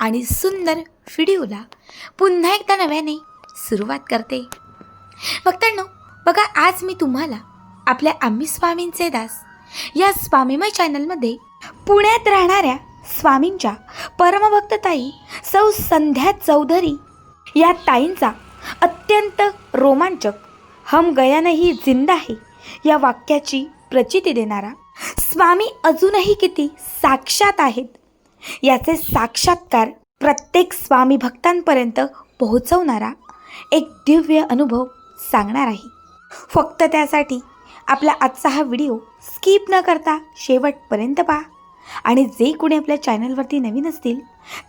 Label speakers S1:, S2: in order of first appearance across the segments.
S1: आणि सुंदर व्हिडिओला पुन्हा एकदा नव्याने सुरुवात करते. भक्तांनो बघा आज मी तुम्हाला आपल्या आम्ही स्वामींचे दास या स्वामीमय चॅनलमध्ये पुण्यात राहणाऱ्या स्वामींच्या परमभक्त ताई सौ संध्या चौधरी या ताईंचा अत्यंत रोमांचक हम गया नाही जिंदा है या वाक्याची प्रचिती देणारा स्वामी अजूनही किती साक्षात आहेत याचे साक्षात्कार प्रत्येक स्वामी भक्तांपर्यंत पोहोचवणारा एक दिव्य अनुभव सांगणार आहे. फक्त त्यासाठी आपला आजचा हा व्हिडिओ स्किप न करता शेवटपर्यंत पहा आणि जे कोणी आपल्या चॅनलवरती नवीन असतील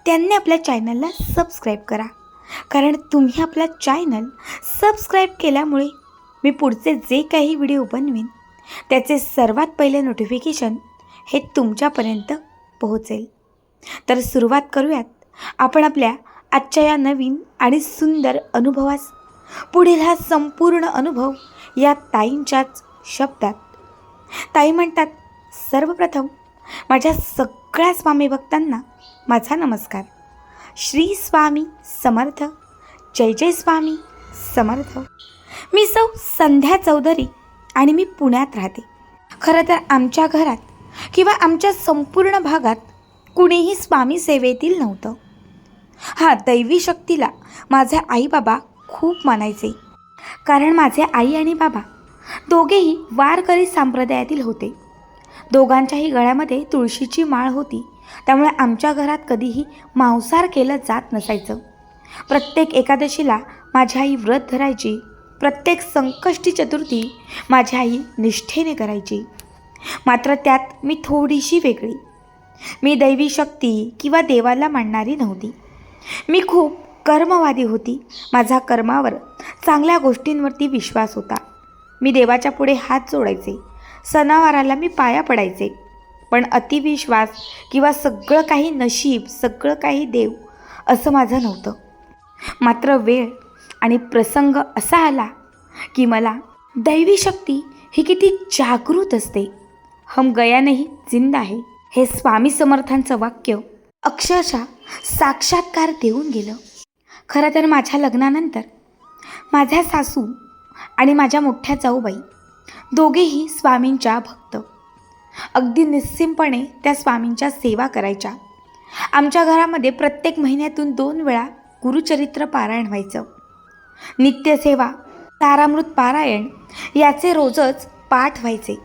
S1: त्यांनी आपल्या चॅनलला सबस्क्राईब करा. कारण तुम्ही आपला चॅनल सबस्क्राईब केल्यामुळे मी पुढचे जे काही व्हिडिओ बनवेन त्याचे सर्वात पहिले नोटिफिकेशन हे तुमच्यापर्यंत पोहोचेल. तर सुरुवात करूयात. आपण आपल्या आजच्या या नवीन आणि सुंदर अनुभवास. पुढील हा संपूर्ण अनुभव या ताईंच्याच शब्दात. ताई म्हणतात सर्वप्रथम माझ्या सगळ्या स्वामी भक्तांना माझा नमस्कार. श्री स्वामी समर्थ जय जय स्वामी समर्थ. मी सौ संध्या चौधरी आणि मी पुण्यात राहते. खरं तर आमच्या घरात किंवा आमच्या संपूर्ण भागात कुणीही स्वामी सेवेतील नव्हतं. हां दैवी शक्तीला माझे आई बाबा खूप मानायचे. कारण माझे आई आणि बाबा दोघेही वारकरी संप्रदायातील होते. दोघांच्याही गळ्यामध्ये तुळशीची माळ होती. त्यामुळे आमच्या घरात कधीही मांसार केलं जात नसायचं. प्रत्येक एकादशीला माझी आई व्रत धरायची. प्रत्येक संकष्टी चतुर्थी माझी आई निष्ठेने करायची. मात्र त्यात मी थोडीशी वेगळी. मी दैवी शक्ती किंवा देवाला मानणारी नव्हती. मी खूप कर्मवादी होती. माझा कर्मावर चांगल्या गोष्टींवरती विश्वास होता. मी देवाच्या पुढे हात जोडायचे. सणावाराला मी पाया पडायचे. पण अतिविश्वास किंवा सगळं काही नशीब सगळं काही देव असं माझं नव्हतं. मात्र वेळ आणि प्रसंग असा आला की मला दैवी शक्ती ही किती जागृत असते. हम गया नाही जिंदा आहे. हे स्वामी समर्थांचं वाक्य अक्षरशः साक्षात्कार देऊन गेलं. खरं तर माझ्या लग्नानंतर माझ्या सासू आणि माझ्या मोठ्या जाऊबाई दोघेही स्वामींच्या भक्त. अगदी निस्सिमपणे त्या स्वामींच्या सेवा करायच्या. आमच्या घरामध्ये प्रत्येक महिन्यातून दोन वेळा गुरुचरित्र पारायण व्हायचं. नित्यसेवा तारामृत पारायण याचे रोजच पाठ व्हायचे.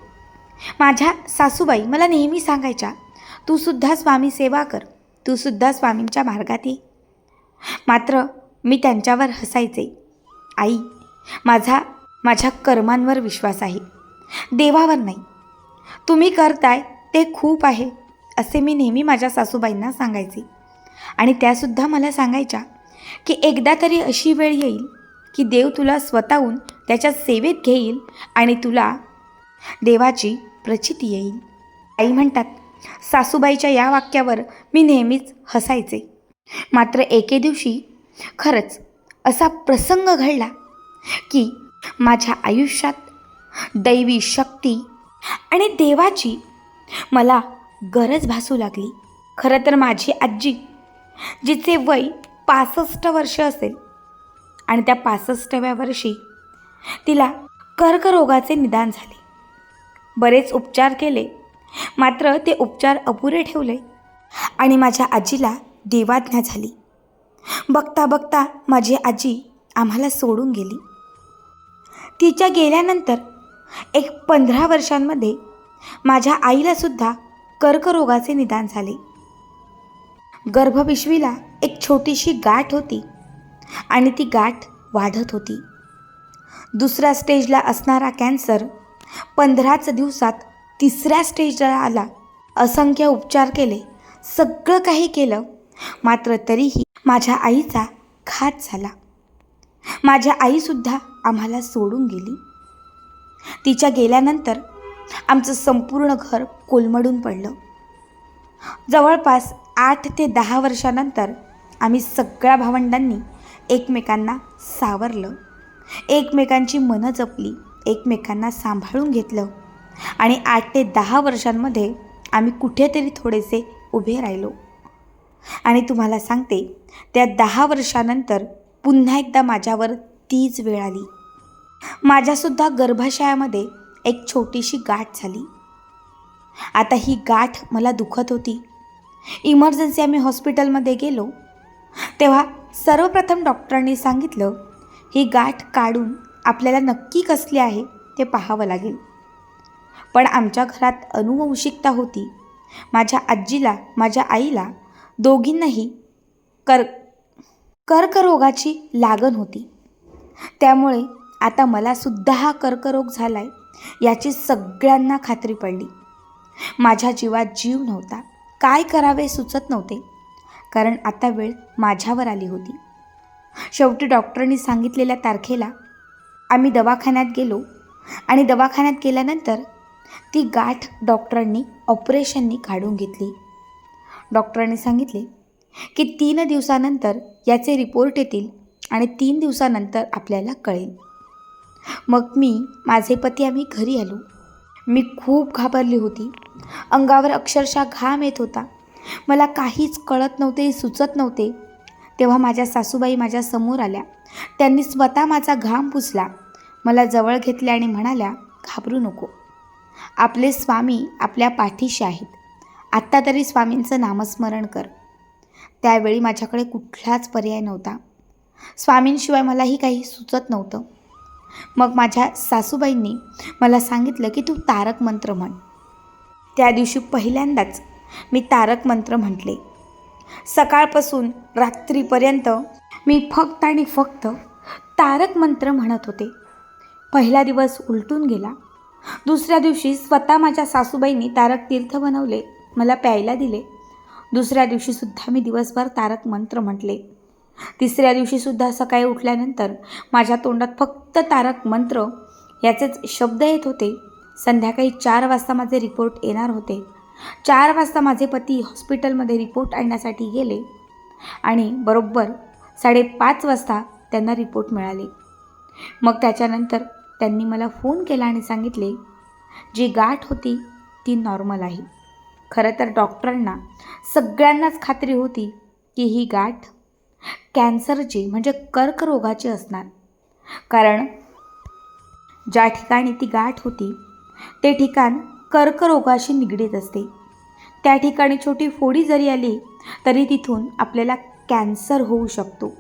S1: माझ्या सासूबाई मला नेहमी सांगायच्या तूसुद्धा स्वामी सेवा कर तूसुद्धा स्वामींच्या मार्गात ये. मात्र मी त्यांच्यावर हसायचे. आई माझा माझ्या कर्मांवर विश्वास आहे. देवावर नाही. तुम्ही करताय ते खूप आहे असे मी नेहमी माझ्या सासूबाईंना सांगायचे. आणि त्यासुद्धा मला सांगायच्या की एकदा तरी अशी वेळ येईल की देव तुला स्वतःहून त्याच्या सेवेत घेईल आणि तुला देवाची प्रचिती येईल आई म्हणतात सासूबाईच्या या वाक्यावर मी नेहमीच हसायचे. मात्र एके दिवशी खरंच असा प्रसंग घडला की माझ्या आयुष्यात दैवी शक्ती आणि देवाची मला गरज भासू लागली. खरं तर माझी आजी जिचे वय पासष्ट वर्ष असेल आणि त्या पासष्टव्या वर्षी तिला कर्करोगाचे निदान झाले. बरेच उपचार केले. मात्र ते उपचार अपुरे ठेवले आणि माझ्या आजीला देवाज्ञा झाली. बघता बघता माझी आजी आम्हाला सोडून गेली. तिच्या गेल्यानंतर एक पंधरा वर्षांमध्ये माझ्या आईलासुद्धा कर्करोगाचे निदान झाले. गर्भपिशवीला एक छोटीशी गाठ होती आणि ती गाठ वाढत होती. दुसऱ्या स्टेजला असणारा कॅन्सर पंधराच दिवसात तिसऱ्या स्टेजला आला. असंख्य उपचार केले. सगळं काही केलं. मात्र तरीही माझ्या आईचा घात झाला. माझ्या आईसुद्धा आम्हाला सोडून गेली. तिच्या गेल्यानंतर आमचं संपूर्ण घर कोलमडून पडलं. जवळपास आठ ते दहा वर्षानंतर आम्ही सगळ्या भावंडांनी एकमेकांना सावरलं. एकमेकांची मनं जपली. एकमेकांना सांभाळून घेतलं. आणि आठ ते दहा वर्षांमध्ये आम्ही कुठेतरी थोडेसे उभे राहिलो. आणि तुम्हाला सांगते त्या दहा वर्षानंतर पुन्हा एकदा माझ्यावर तीच वेळ आली. माझ्यासुद्धा गर्भाशयामध्ये एक छोटीशी गाठ झाली. आता ही गाठ मला दुखत होती. इमर्जन्सी आम्ही हॉस्पिटलमध्ये गेलो. तेव्हा सर्वप्रथम डॉक्टरांनी सांगितलं ही गाठ काढून आपल्याला नक्की कसली आहे ते पाहावं लागेल. पण आमच्या घरात अनुवंशिकता होती. माझ्या आजीला माझ्या आईला दोघींनाही कर कर्करोगाची लागण होती. त्यामुळे आता मलासुद्धा हा कर्करोग झाला आहे याची सगळ्यांना खात्री पडली. माझ्या जीवात जीव नव्हता. काय करावे सुचत नव्हते. कारण आता वेळ माझ्यावर आली होती. शेवटी डॉक्टरनी सांगितलेल्या तारखेला आम्ही दवाखान्यात गेलो आणि दवाखान्यात गेल्यानंतर ती गाठ डॉक्टरांनी ऑपरेशननी काढून घेतली. डॉक्टरांनी सांगितले की तीन दिवसानंतर याचे रिपोर्ट येतील आणि तीन दिवसानंतर आपल्याला कळेल. मग मी माझे पती आम्ही घरी आलो. मी खूप घाबरली होती. अंगावर अक्षरशः घाम येत होता. मला काहीच कळत नव्हते सुचत नव्हते तेव्हा माझ्या सासूबाई माझ्यासमोर आल्या. त्यांनी स्वतः माझा घाम पुसला. मला जवळ घेतले आणि म्हणाल्या घाबरू नको. आपले स्वामी आपल्या पाठीशी आहेत. आत्ता तरी स्वामींचं नामस्मरण कर. त्यावेळी माझ्याकडे कुठलाच पर्याय नव्हता. स्वामींशिवाय मलाही काही सुचत नव्हतं. मग माझ्या सासूबाईंनी मला सांगितलं की तू तारक मंत्र म्हण. त्या दिवशी पहिल्यांदाच मी तारक मंत्र म्हटले. सकाळपासून रात्रीपर्यंत मी फक्त आणि फक्त तारक मंत्र म्हणत होते. पहिला दिवस उलटून गेला. दुसऱ्या दिवशी स्वतः माझ्या सासूबाईंनी तारक तीर्थ बनवले मला प्यायला दिले. दुसऱ्या दिवशीसुद्धा मी दिवसभर तारक मंत्र म्हटले. तिसऱ्या दिवशीसुद्धा सकाळी उठल्यानंतर माझ्या तोंडात फक्त तारक मंत्र याचेच शब्द येत होते. संध्याकाळी चार वाजता माझे रिपोर्ट येणार होते. चार वाजता माझे पती हॉस्पिटलमध्ये रिपोर्ट आणण्यासाठी गेले आणि बरोबर साडेपाच वाजता त्यांना रिपोर्ट मिळाले. मग त्याच्यानंतर त्यांनी मला फोन केला आणि सांगितले जी गाठ होती ती नॉर्मल आहे. खरं तर डॉक्टरांना सगळ्यांनाच खात्री होती की ही गाठ कॅन्सरची म्हणजे कर्करोगाची असणार. कारण ज्या ठिकाणी ती गाठ होती ते ठिकाण कर्करोगाशी निगडीत असते. त्या ठिकाणी छोटी फोडी जरी आली तरी तिथून आपल्याला कॅन्सर होऊ शकतो.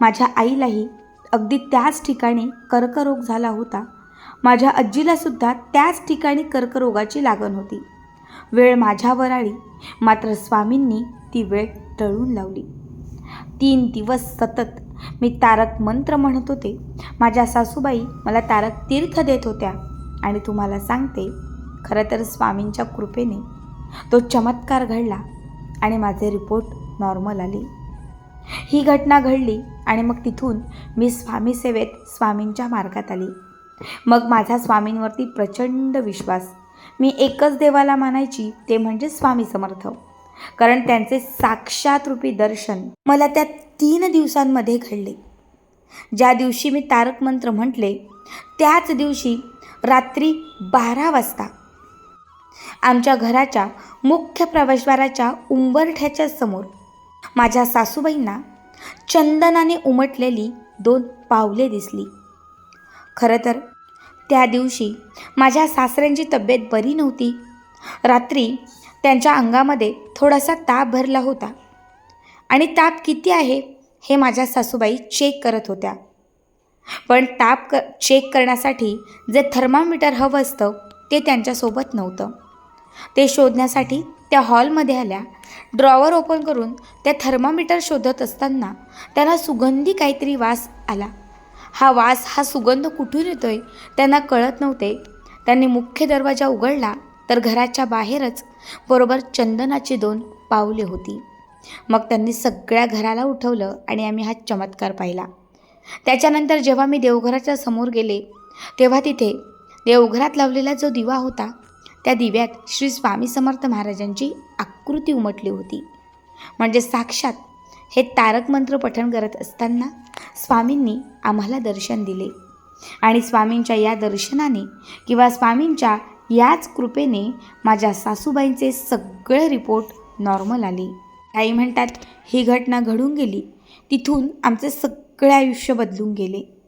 S1: माझ्या आईलाही अगदी त्याच ठिकाणी कर्करोग झाला होता. माझ्या आजीलासुद्धा त्याच ठिकाणी कर्करोगाची लागण होती. वेळ माझ्यावर आली मात्र स्वामींनी ती वेळ टळून लावली. तीन दिवस सतत मी तारक मंत्र म्हणत होते. माझ्या सासूबाई मला तारक तीर्थ देत होत्या आणि तुम्हाला सांगते खरं तर स्वामींच्या कृपेने तो चमत्कार घडला आणि माझे रिपोर्ट नॉर्मल आले. ही घटना घडली आणि मग तिथून मी स्वामी सेवेत स्वामींच्या मार्गात आली. मग माझा स्वामींवरती प्रचंड विश्वास. मी एकच देवाला मानायची ते म्हणजे स्वामी समर्थ. कारण त्यांचे साक्षात रूपी दर्शन मला त्या तीन दिवसांमध्ये घडले. ज्या दिवशी मी तारक मंत्र म्हटले त्याच दिवशी रात्री बारा वाजता आमच्या घराच्या मुख्य प्रवेशद्वाराच्या उंबरठ्याच्या समोर. माझ्या सासूबाईंना चंदनाने उमटलेली दोन पावले दिसली. खरं तर त्या दिवशी माझ्या सासऱ्यांची तब्येत बरी नव्हती. रात्री त्यांच्या अंगामध्ये थोडासा ताप भरला होता. आणि ताप किती आहे हे माझ्या सासूबाई चेक करत होत्या. पण ताप क चेक करण्यासाठी जे थर्मामीटर हवं असतं ते त्यांच्यासोबत नव्हतं. ते शोधण्यासाठी त्या हॉलमध्ये आल्या. ड्रॉवर ओपन करून त्या थर्मामीटर शोधत असताना त्यांना सुगंधी काहीतरी वास आला. हा वास हा सुगंध कुठून येतोय त्यांना कळत नव्हते. त्यांनी मुख्य दरवाजा उघडला तर घराच्या बाहेरच बरोबर चंदनाची दोन पावले होती. मग त्यांनी सगळ्या घराला उठवलं आणि आम्ही हा चमत्कार पाहिला. त्याच्यानंतर जेव्हा मी देवघराच्या समोर गेले तेव्हा तिथे देवघरात लावलेला जो दिवा होता त्या दिव्यात श्री स्वामी समर्थ महाराजांची आकृती उमटली होती. म्हणजे साक्षात हे तारक मंत्र पठण करत असताना स्वामींनी आम्हाला दर्शन दिले. आणि स्वामींच्या या दर्शनाने किंवा स्वामींच्या याच कृपेने माझ्या सासूबाईंचे सगळे रिपोर्ट नॉर्मल आले. काही म्हणतात ही घटना घडून गेली. तिथून आमचे सगळे आयुष्य बदलून गेले.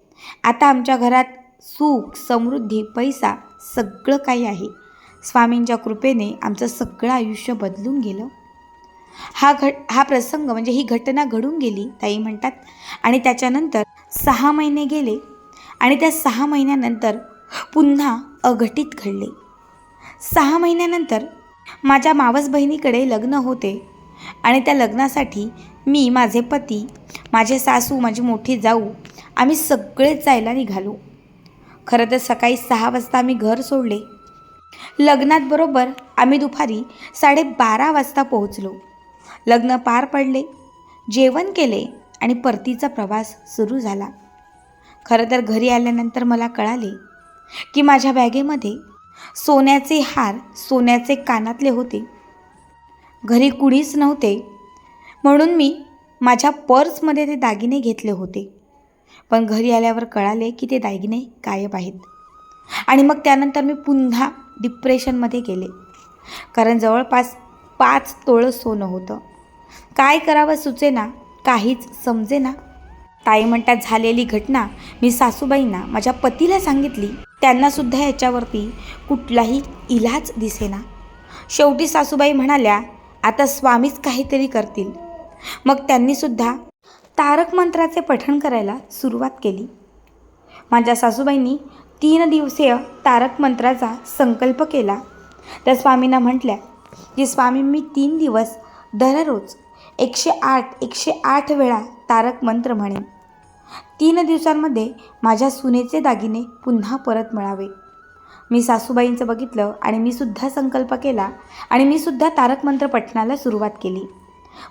S1: आता आमच्या घरात सुख समृद्धी पैसा सगळं काही आहे. स्वामींच्या कृपेने आमचं सगळं आयुष्य बदलून गेलं. हा घट हा प्रसंग म्हणजे ही घटना घडून गेली ताई म्हणतात. आणि त्याच्यानंतर सहा महिने गेले आणि त्या सहा महिन्यानंतर पुन्हा अघटित घडले. सहा महिन्यानंतर माझ्या मावस बहिणीकडे लग्न होते आणि त्या लग्नासाठी मी माझे पती माझे सासू माझी मोठी जाऊ आम्ही सगळेच जायला निघालो. खरं तर सकाळी सहा वाजता आम्ही घर सोडले. लग्नात बरोबर आम्ही दुपारी साडेबारा वाजता पोहोचलो. लग्न पार पडले जेवण केले आणि परतीचा प्रवास सुरू झाला. खरं तर घरी आल्यानंतर मला कळाले की माझ्या बॅगेमध्ये सोन्याचे हार सोन्याचे कानातले होते. घरी कुणीच नव्हते म्हणून मी माझ्या पर्समध्ये ते दागिने घेतले होते. पण घरी आल्यावर कळाले की ते दागिने गायब आहेत. आणि मग त्यानंतर मी पुन्हा डिप्रेशनमध्ये गेले. कारण जवळपास पाच तोळं सोनं होतं. काय करावं सुचेना काहीच समजेना. ताई म्हणतात झालेली घटना मी सासूबाईंना माझ्या पतीला सांगितली. त्यांनासुद्धा याच्यावरती कुठलाही इलाज दिसेना. शेवटी सासूबाई म्हणाल्या आता स्वामीच काहीतरी करतील. मग त्यांनीसुद्धा तारक मंत्राचे पठण करायला सुरुवात केली. माझ्या सासूबाईंनी तीन दिवसीय तारक मंत्राचा संकल्प केला. त्या स्वामींना म्हटल्या की स्वामी मी तीन दिवस दररोज एकशे आठ एकशे आठ वेळा तारक मंत्र म्हणेन. तीन दिवसांमध्ये माझ्या सुनेचे दागिने पुन्हा परत मिळावे. मी सासूबाईंचं बघितलं आणि मी सुद्धा संकल्प केला आणि मी सुद्धा तारक मंत्र पठणाला सुरुवात केली.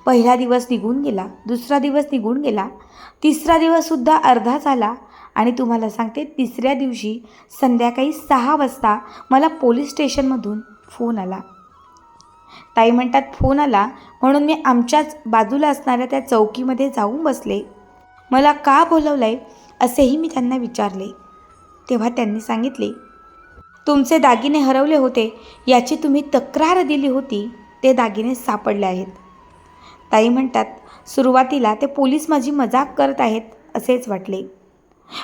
S1: पहिला दिवस निघून गेला दुसरा दिवस निघून गेला तिसरा दिवससुद्धा अर्धा झाला आणि तुम्हाला सांगते तिसऱ्या दिवशी संध्याकाळी सहा वाजता मला पोलीस स्टेशनमधून फोन आला. ताई म्हणतात फोन आला म्हणून मी आमच्याच बाजूला असणाऱ्या त्या चौकीमध्ये जाऊन बसले. मला का बोलवलं आहे असेही मी त्यांना विचारले. तेव्हा त्यांनी सांगितले तुमचे दागिने हरवले होते याची तुम्ही तक्रार दिली होती ते दागिने सापडले आहेत. ताई म्हणतात सुरुवातीला ते पोलीस माझी मजाक करत आहेत असेच वाटले.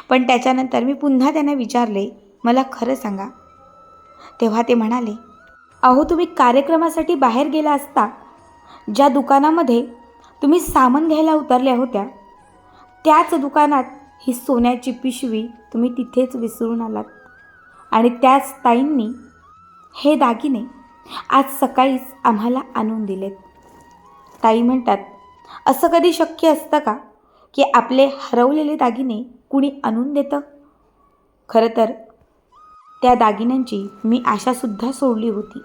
S1: पण त्याच्यानंतर मी पुन्हा त्यांना विचारले मला खरं सांगा. तेव्हा ते म्हणाले अहो तुम्ही कार्यक्रमासाठी बाहेर गेला असता ज्या दुकानामध्ये तुम्ही सामान घ्यायला उतरल्या होत्या त्याच दुकानात ही सोन्याची पिशवी तुम्ही तिथेच विसरून आलात आणि त्याच ताईंनी हे दागिने आज सकाळीच आम्हाला आणून दिलेत. ताई म्हणतात असं कधी शक्य असतं का की आपले हरवलेले दागिने कुणी आणून देतं? खरं तर त्या दागिन्यांची मी आशासुद्धा सोडली होती.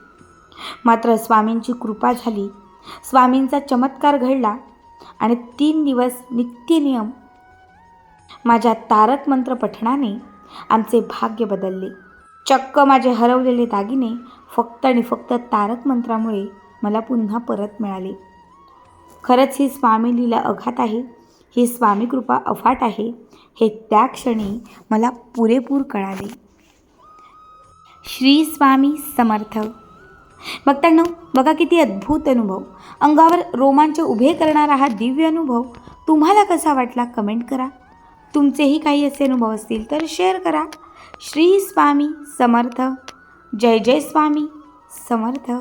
S1: मात्र स्वामींची कृपा झाली. स्वामींचा चमत्कार घडला आणि तीन दिवस नित्यनियम माझ्या तारक मंत्र पठणाने आमचे भाग्य बदलले. चक्क माझे हरवलेले दागिने फक्त आणि फक्त तारक मंत्रामुळे मला पुन्हा परत मिळाले. खरंच ही स्वामी लीला अघात आहे. ही स्वामी कृपा अफाट आहे. हे त्या क्षणी मला पुरेपूर कळाले. श्री स्वामी समर्थ. बघताना बघा किती अद्भुत अनुभव. अंगावर रोमांच उभे करणारा हा दिव्य अनुभव तुम्हाला कसा वाटला कमेंट करा. तुमचेही काही असे अनुभव असतील तर शेअर करा. श्री स्वामी समर्थ. जय जय स्वामी समर्थ.